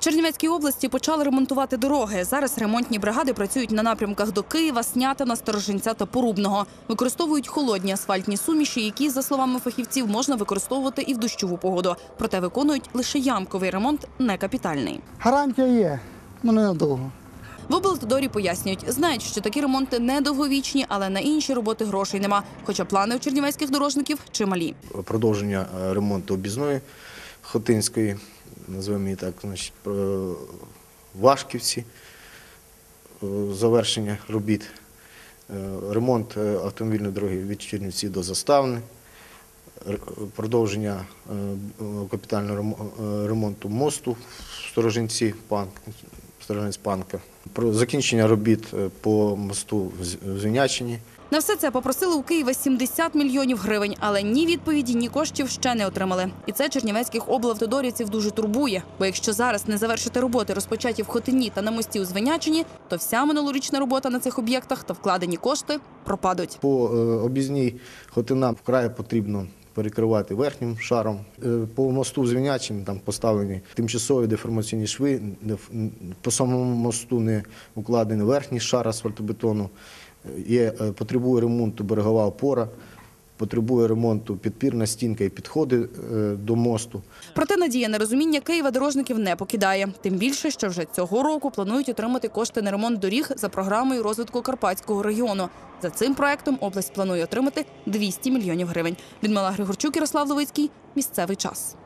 В Чернівецькій області почали ремонтувати дороги. Зараз ремонтні бригади працюють на напрямках до Києва, Снятина, Сторожинця та Порубного. Використовують холодні асфальтні суміші, які, за словами фахівців, можна використовувати і в дощову погоду. Проте виконують лише ямковий ремонт, не капітальний. Гарантія є, ну ненадовго. В облдорі пояснюють, знають, що такі ремонти не довговічні, але на інші роботи грошей нема. Хоча плани у чернівецьких дорожників чималі. продовження е, ремонту об'їзної Хотинської, називаємо її так, значить, Вашківці, е, завершення робіт, е, ремонт е, автомобільної дороги від Чернівці до Заставни, продовження капітального ремонту мосту в Сторожинці, Сторожинець Панка, про закінчення робіт е, по мосту в Звінячині. На все це попросили у Києва 70 мільйонів гривень, але ні відповіді, ні коштів ще не отримали. І це чернівецьких облавтодорівців дуже турбує. Бо якщо зараз не завершити роботи, розпочаті в Хотині та на мості у Звенячині, то вся минулорічна робота на цих об'єктах та вкладені кошти пропадуть. По е, об'їзній Хотина вкрай потрібно перекривати верхнім шаром. Е, По мосту Звінячим там поставлені тимчасові деформаційні шви. По самому мосту не укладений верхній шар асфальтобетону. Є, е, потребує ремонту берегова опора, потребує ремонту підпірна стінка і підходи е, до мосту. Проте надія на розуміння Києва дорожників не покидає. Тим більше, що вже цього року планують отримати кошти на ремонт доріг за програмою розвитку Карпатського регіону. За цим проектом область планує отримати 200 мільйонів гривень. Людмила Григорчук, Ярослав Ловицький. Місцевий час.